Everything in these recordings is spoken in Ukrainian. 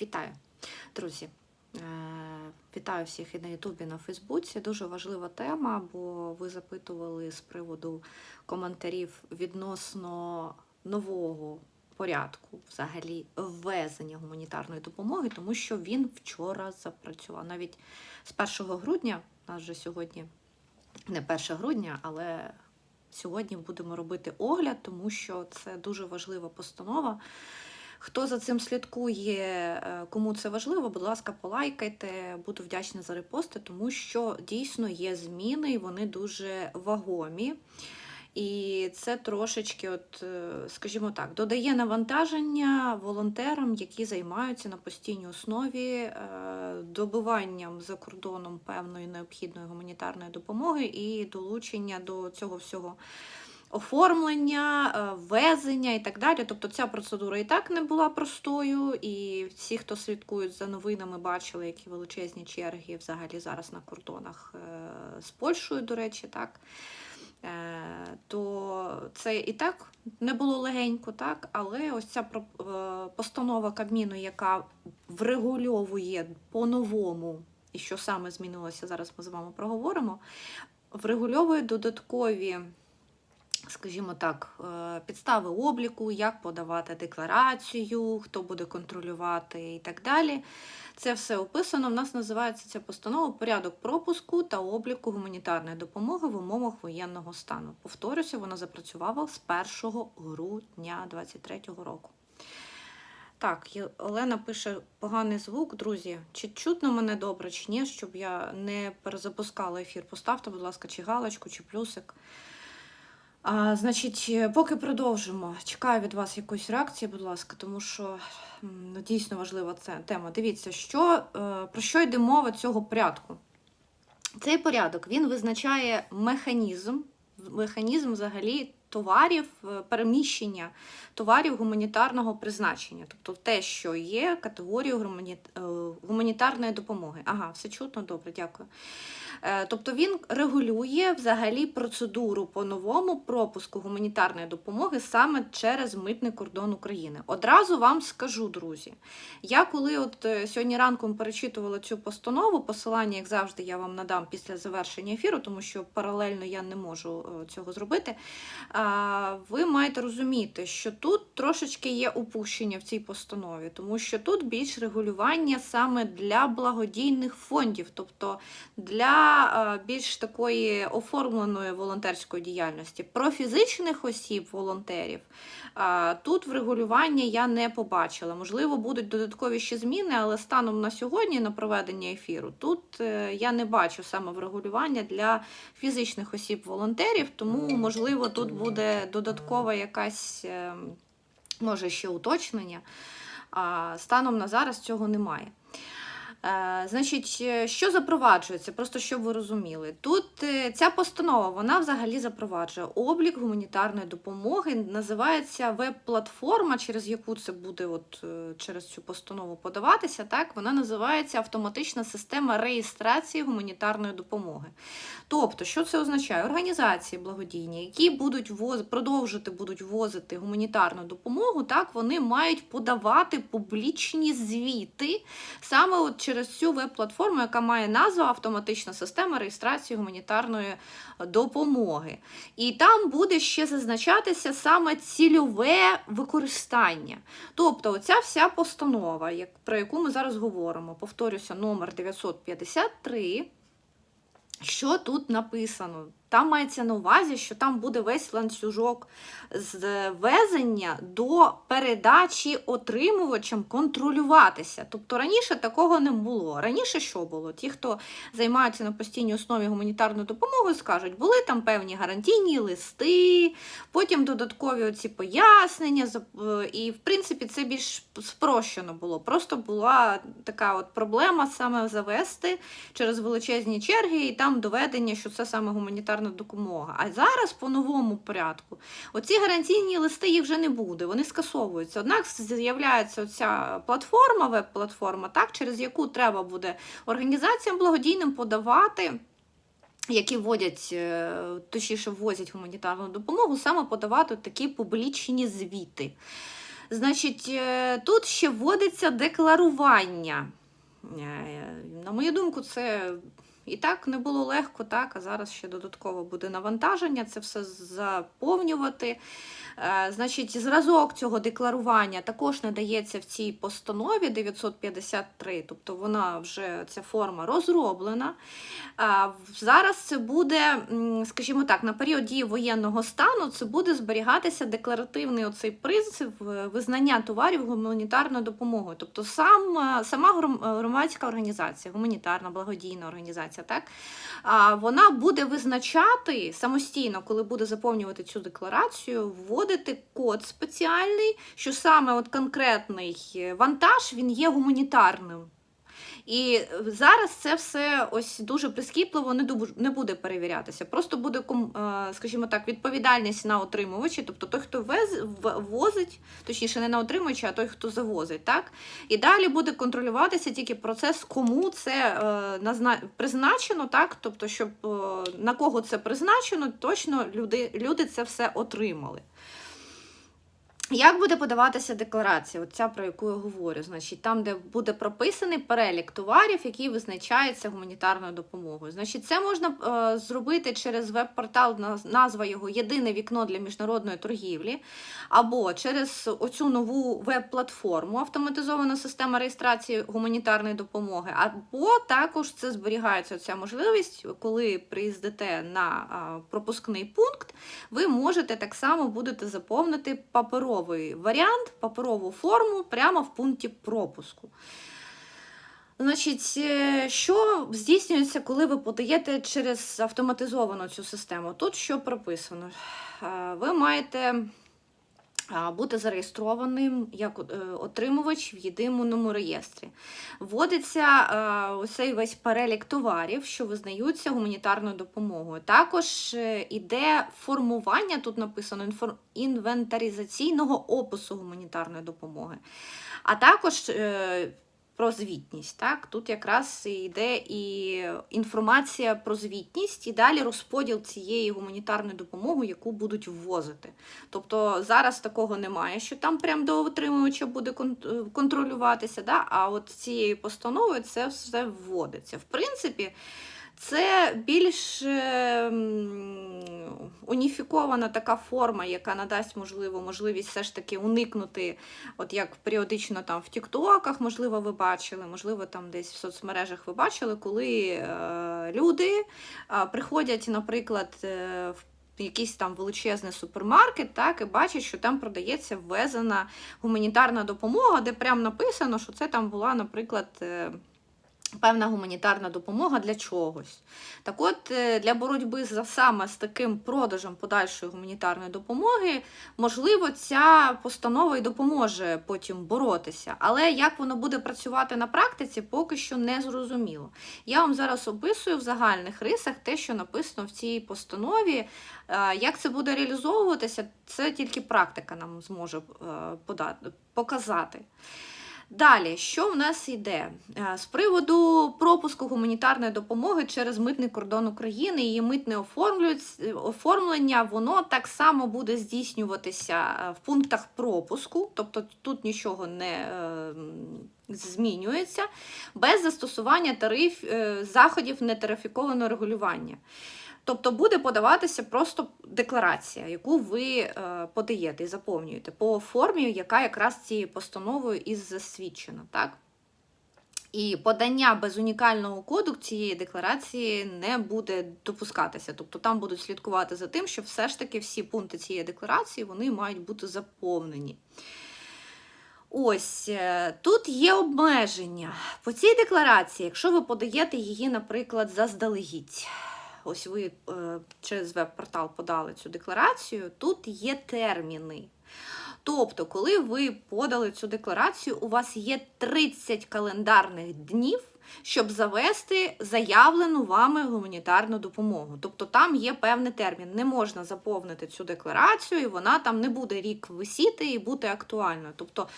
Вітаю, друзі! Е, Вітаю всіх і на Ютубі, і на Фейсбуці. Дуже важлива тема, бо ви запитували з приводу коментарів відносно нового порядку взагалі ввезення гуманітарної допомоги, тому що він вчора запрацював. Навіть з 1 грудня, у нас же сьогодні не 1 грудня, але сьогодні будемо робити огляд, тому що це дуже важлива постанова. Хто за цим слідкує, е, кому це важливо, будь ласка, полайкайте, буду вдячна за репости, тому що дійсно є зміни, і вони дуже вагомі. І це трошечки, от, е, скажімо так, додає навантаження волонтерам, які займаються на постійній основі е, добиванням за кордоном певної необхідної гуманітарної допомоги і долучення до цього всього оформлення, е, ввезення і так далі. Тобто ця процедура і так не була простою, і всі, хто слідкують за новинами, бачили, які величезні черги взагалі зараз на кордонах е, з Польщею, до речі, так. Е, То це і так не було легенько, так, але ось ця постанова Кабміну, яка врегульовує по-новому, і що саме змінилося, зараз ми з вами проговоримо, врегульовує додаткові скажімо так, е, підстави обліку, як подавати декларацію, хто буде контролювати і так далі. Це все описано. В нас називається ця постанова порядок пропуску та обліку гуманітарної допомоги в умовах воєнного стану. Повторюся, вона запрацювала з 1 грудня 2023 року. Так, Олена пише поганий звук, друзі. Чи чутно мене добре, чи ні, щоб я не перезапускала ефір. Поставте, будь ласка, чи галочку, чи плюсик. А, значить, е, поки продовжимо. Чекаю від вас якоїсь реакції, будь ласка, тому що ну, дійсно важлива ця тема. Дивіться, що, е, про що йде мова цього порядку. Цей порядок він визначає механізм, механізм взагалі товарів, е, переміщення товарів гуманітарного призначення, тобто те, що є категорією гуманітарної допомоги. Ага, все чутно, добре, дякую. Е, Тобто він регулює взагалі процедуру по-новому пропуску гуманітарної допомоги саме через митний кордон України. Одразу вам скажу, друзі, я коли от е, сьогодні ранком перечитувала цю постанову, посилання, як завжди, я вам надам після завершення ефіру, тому що паралельно я не можу е, цього зробити. Ви маєте розуміти, що тут трошечки є упущення в цій постанові, тому що тут більш регулювання саме для благодійних фондів, тобто для е, більш такої оформленої волонтерської діяльності. Про фізичних осіб, волонтерів, е, тут врегулювання я не побачила. Можливо, будуть додаткові ще зміни, але станом на сьогодні, на проведення ефіру, тут е, я не бачу саме врегулювання для фізичних осіб-волонтерів, тому, можливо, тут буде додаткова якась, е, може, ще уточнення. Станом на зараз цього немає. Е, Значить, е, що запроваджується, просто щоб ви розуміли. Тут е, ця постанова вона взагалі запроваджує облік гуманітарної допомоги. Називається веб-платформа, через яку це буде от, через цю постанову подаватися. Так, вона називається автоматична система реєстрації гуманітарної допомоги. Тобто, що це означає? Організації благодійні, які будуть воз... продовжити будуть возити гуманітарну допомогу, так вони мають подавати публічні звіти саме от через цю веб-платформу, яка має назву Автоматична система реєстрації гуманітарної допомоги. І там буде ще зазначатися саме цільове використання. Тобто, оця вся постанова, про яку ми зараз говоримо, повторюся, номер 953. Що тут написано? Там мається на увазі, що там буде весь ланцюжок з везення до передачі отримувачам контролюватися. Тобто раніше такого не було. Раніше що було? Ті, хто займаються на постійній основі гуманітарною допомогою, скажуть, були там певні гарантійні листи, потім додаткові оці пояснення. е, І, в принципі, це більш спрощено було. Просто була така от проблема саме завести через величезні черги і там доведення, що це саме гуманітарна допомога. А зараз по новому порядку оці гарантійні листи їх вже не буде, вони скасовуються. Однак з'являється оця платформа, веб-платформа, так, через яку треба буде організаціям благодійним подавати. Які вводять, е, точніше, ввозять гуманітарну допомогу, саме подавати такі публічні звіти. Значить, е, тут ще вводиться декларування. Е, На мою думку, це і так не було легко, так, а зараз ще додатково буде навантаження, це все заповнювати. Е, Значить, зразок цього декларування також надається в цій постанові 953, тобто вона вже ця форма розроблена. Зараз це буде, скажімо так, на період дії воєнного стану це буде зберігатися декларативний оцей принцип е, визнання товарів гуманітарною допомогою. Тобто сам, е, сама е, громадська організація, гуманітарна благодійна організація, так, вона буде визначати самостійно, коли буде заповнювати цю декларацію, код спеціальний, що саме от конкретний е, вантаж він є гуманітарним. І зараз це все ось дуже прискіпливо не буде перевірятися. Просто буде, е, скажімо так, відповідальність на отримувачі, тобто той, хто вез, возить, точніше, не на отримувача, а той, хто завозить. Так? І далі буде контролюватися тільки процес, кому це е, призначено, так? тобто, щоб е, на кого це призначено, точно люди, люди це все отримали. Як буде подаватися декларація? От ця, про яку я говорю, значить, там, де буде прописаний перелік товарів, який визначається гуманітарною допомогою. Значить, це можна е, зробити через веб-портал, назва його Єдине вікно для міжнародної торгівлі, або через оцю нову веб-платформу автоматизована система реєстрації гуманітарної допомоги, або також це зберігається ця можливість, коли приїздите на а, пропускний пункт, ви можете так само будете заповнити паперовий варіант, паперову форму прямо в пункті пропуску. Значить, е, що здійснюється, коли ви подаєте через автоматизовану цю систему? Тут що прописано? Е, Ви маєте бути зареєстрованим як е, отримувач в єдиному реєстрі. Вводиться цей весь перелік товарів, що визнаються гуманітарною допомогою. Також е, іде формування, тут написано інвентаризаційного опису гуманітарної допомоги. А також е, про звітність. Так? Тут якраз йде і інформація про звітність, і далі розподіл цієї гуманітарної допомоги, яку будуть ввозити. Тобто зараз такого немає, що там прям до отримувача буде е, контролюватися. Да? А от цією постановою це все вводиться. В принципі, це більш е, уніфікована така форма, яка надасть можливо можливість все ж таки уникнути, от як періодично там в Тіктоках, можливо, ви бачили, можливо, там десь в соцмережах ви бачили, коли е, люди е, приходять, наприклад, е, в якийсь там величезний супермаркет, так, і бачать, що там продається ввезена гуманітарна допомога, де прям написано, що це там була, наприклад. Певна гуманітарна допомога для чогось. Так от, е, для боротьби за саме з таким продажем подальшої гуманітарної допомоги, можливо, ця постанова і допоможе потім боротися. Але як воно буде працювати на практиці, поки що не зрозуміло. Я вам зараз описую в загальних рисах те, що написано в цій постанові. Е, Як це буде реалізовуватися, це тільки практика нам зможе е, показати. Далі, що в нас йде? Е, З приводу пропуску гуманітарної допомоги через митний кордон України, її митне оформлення, воно так само буде здійснюватися е, в пунктах пропуску, тобто тут нічого не е, змінюється, без застосування тариф, заходів нетарифікованого регулювання. Тобто буде подаватися просто декларація, яку ви е, подаєте і заповнюєте по формі, яка якраз цією постановою і засвідчена. Так? І подання без унікального коду цієї декларації не буде допускатися. Тобто там будуть слідкувати за тим, що все ж таки всі пункти цієї декларації вони мають бути заповнені. Ось е, тут є обмеження. По цій декларації, якщо ви подаєте її, наприклад, заздалегідь, ось ви е, через веб-портал подали цю декларацію, тут є терміни. Тобто, коли ви подали цю декларацію, у вас є 30 календарних днів щоб завести заявлену вами гуманітарну допомогу. Тобто там є певний термін. Не можна заповнити цю декларацію, і вона там не буде рік висіти і бути актуальною. Тобто,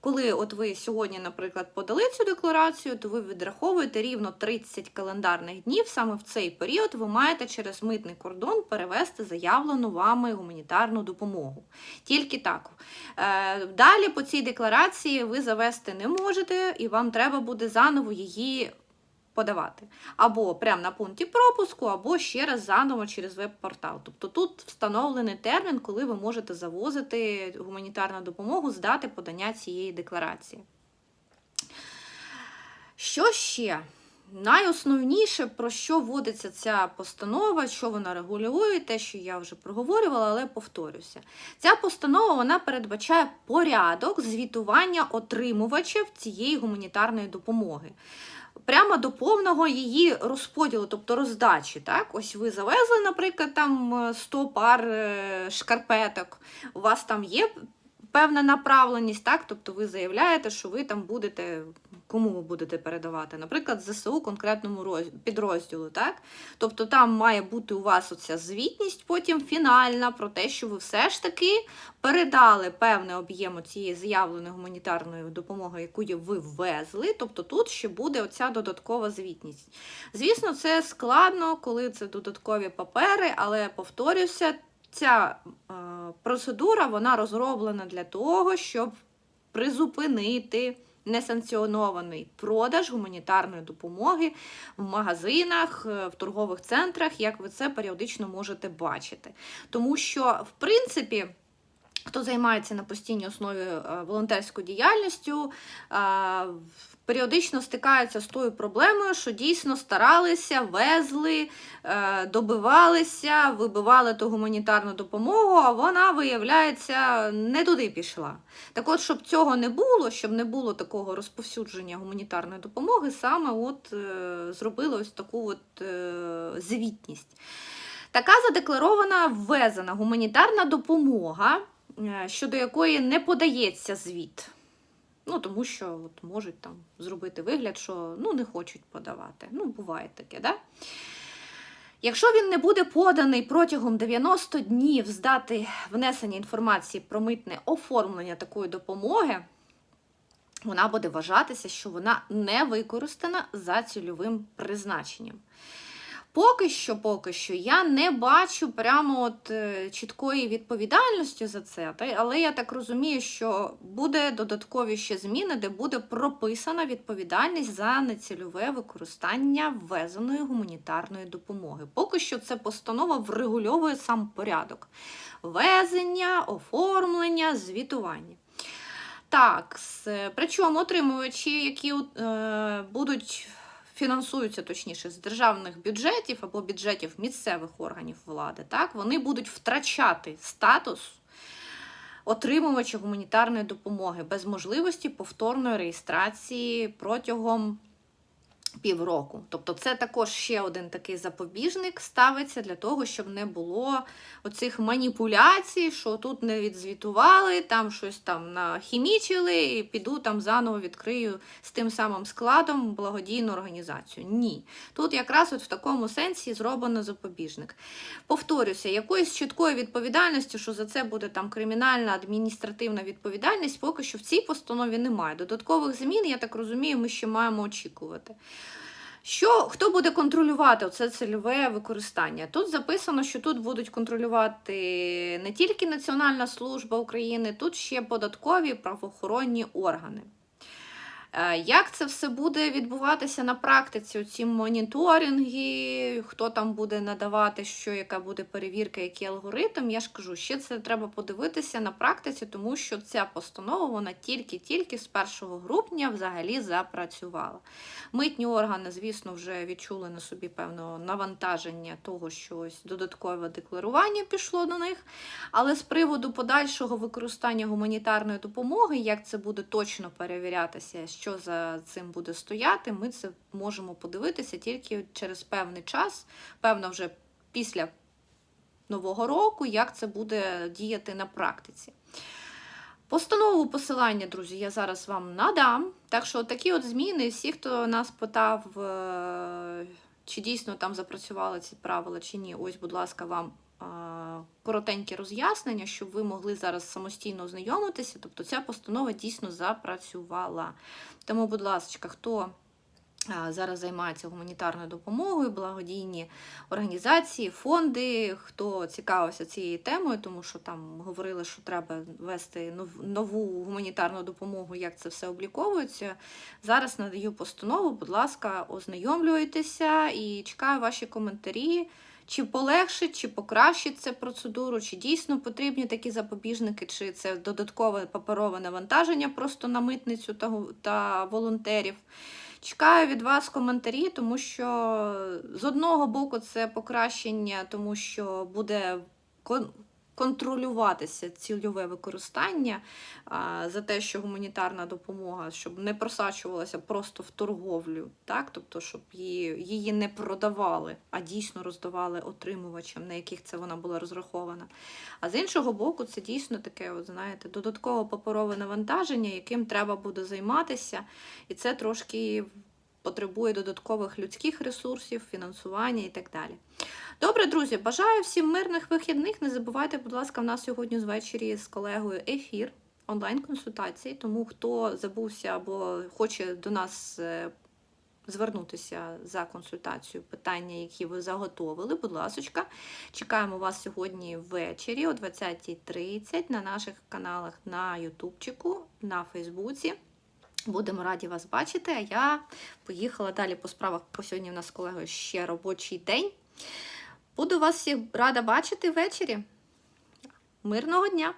коли от ви сьогодні, наприклад, подали цю декларацію, то ви відраховуєте рівно 30 календарних днів. Саме в цей період ви маєте через митний кордон перевести заявлену вами гуманітарну допомогу. Тільки так. Е, Далі по цій декларації ви завести не можете, і вам треба буде заново її подавати. Або прямо на пункті пропуску, або ще раз заново через веб-портал. Тобто тут встановлений термін, коли ви можете завозити гуманітарну допомогу з дати подання цієї декларації. Що ще? Найосновніше, про що вводиться ця постанова, що вона регулює, те, що я вже проговорювала, але повторюся. Ця постанова вона передбачає порядок звітування отримувачів цієї гуманітарної допомоги. Прямо до повного її розподілу, тобто роздачі. Так? Ось ви завезли, наприклад, там е, 100 пар е, шкарпеток, у вас там є певна направленість, так? тобто ви заявляєте, що ви там будете, кому ви будете передавати, наприклад, ЗСУ конкретному підрозділу. Так? Тобто там має бути у вас оця звітність, потім фінальна про те, що ви все ж таки передали певний об'єм цієї заявленої гуманітарної допомоги, яку ви ввезли. Тобто тут ще буде оця додаткова звітність. Звісно, це складно, коли це додаткові папери, але повторюся, ця е, процедура вона розроблена для того, щоб призупинити несанкціонований продаж гуманітарної допомоги в магазинах, е, в торгових центрах, як ви це періодично можете бачити. Тому що, в принципі, Хто займається на постійній основі е, волонтерською діяльністю, е, періодично стикаються з тою проблемою, що дійсно старалися, везли, е, добивалися, вибивали ту гуманітарну допомогу, а вона, виявляється, не туди пішла. Так от, щоб цього не було, щоб не було такого розповсюдження гуманітарної допомоги, саме от зробили ось таку от звітність. Така задекларована ввезена гуманітарна допомога, щодо якої не подається звіт. Ну, тому що от можуть там зробити вигляд, що ну, не хочуть подавати. Ну, буває таке, да? Якщо він не буде поданий протягом 90 днів з дати внесення інформації про митне оформлення такої допомоги, вона буде вважатися, що вона не використана за цільовим призначенням. Поки що, поки що, я не бачу прямо от е, чіткої відповідальності за це, але я так розумію, що буде додаткові ще зміни, де буде прописана відповідальність за нецільове використання ввезеної гуманітарної допомоги. Поки що це постанова врегульовує сам порядок везення, оформлення, звітування. Так, причому отримувачі, які е, будуть фінансуються точніше з державних бюджетів або бюджетів місцевих органів влади, так, вони будуть втрачати статус отримувача гуманітарної допомоги без можливості повторної реєстрації протягом півроку. Тобто це також ще один такий запобіжник ставиться для того, щоб не було оцих маніпуляцій, що тут не відзвітували, там щось там нахімічили, і піду там заново відкрию з тим самим складом благодійну організацію. Ні. Тут якраз от в такому сенсі зроблено запобіжник. Повторюся, якоїсь чіткої відповідальності, що за це буде там кримінальна адміністративна відповідальність, поки що в цій постанові немає. Додаткових змін, я так розумію, ми ще маємо очікувати. Що хто буде контролювати це цільове використання? Тут записано, що тут будуть контролювати не тільки Національна служба України, тут ще податкові правоохоронні органи. Е, Як це все буде відбуватися на практиці? Ці моніторинги, хто там буде надавати, що, яка буде перевірка, який алгоритм? Я ж кажу, ще це треба подивитися на практиці, тому що ця постанова вона тільки-тільки з 1 грудня взагалі запрацювала. Митні органи, звісно, вже відчули на собі певне навантаження того, що ось додаткове декларування пішло до них. Але з приводу подальшого використання гуманітарної допомоги, як це буде точно перевірятися, що за цим буде стояти, ми це можемо подивитися тільки через певний час, певно, вже після Нового року, як це буде діяти на практиці. Постанову посилання, друзі, я зараз вам надам. Так що такі от зміни, всі, хто нас питав, е, чи дійсно там запрацювали ці правила, чи ні, ось, будь ласка, вам коротеньке роз'яснення, щоб ви могли зараз самостійно ознайомитися. Тобто ця постанова дійсно запрацювала. Тому, будь ласка, хто зараз займається гуманітарною допомогою, благодійні організації, фонди, хто цікавився цією темою, тому що там говорили, що треба вести нову гуманітарну допомогу, як це все обліковується. Зараз надаю постанову, будь ласка, ознайомлюйтеся і чекаю ваші коментарі. Чи полегшить, чи покращить це процедуру, чи дійсно потрібні такі запобіжники, чи це додаткове паперове навантаження просто на митницю та, та волонтерів. Чекаю від вас коментарі, тому що з одного боку це покращення, тому що буде контролюватися цільове використання за те, що гуманітарна допомога, щоб не просачувалася просто в торговлю, так? тобто, щоб її, її не продавали, а дійсно роздавали отримувачам, на яких це вона була розрахована. А з іншого боку, це дійсно таке, от, знаєте, додаткове паперове навантаження, яким треба буде займатися, і це трошки потребує додаткових людських ресурсів, фінансування і так далі. Добре, друзі, бажаю всім мирних вихідних. Не забувайте, будь ласка, в нас сьогодні звечері з колегою ефір онлайн-консультації. Тому хто забувся або хоче до нас е, звернутися за консультацією, питання, які ви заготовили, будь ласочка, чекаємо вас сьогодні ввечері о 20.30 на наших каналах на Ютубчику, на Фейсбуці. Будемо раді вас бачити. А я поїхала далі по справах. Бо сьогодні в нас з колегою ще робочий день. Буду вас всіх рада бачити ввечері. Мирного дня!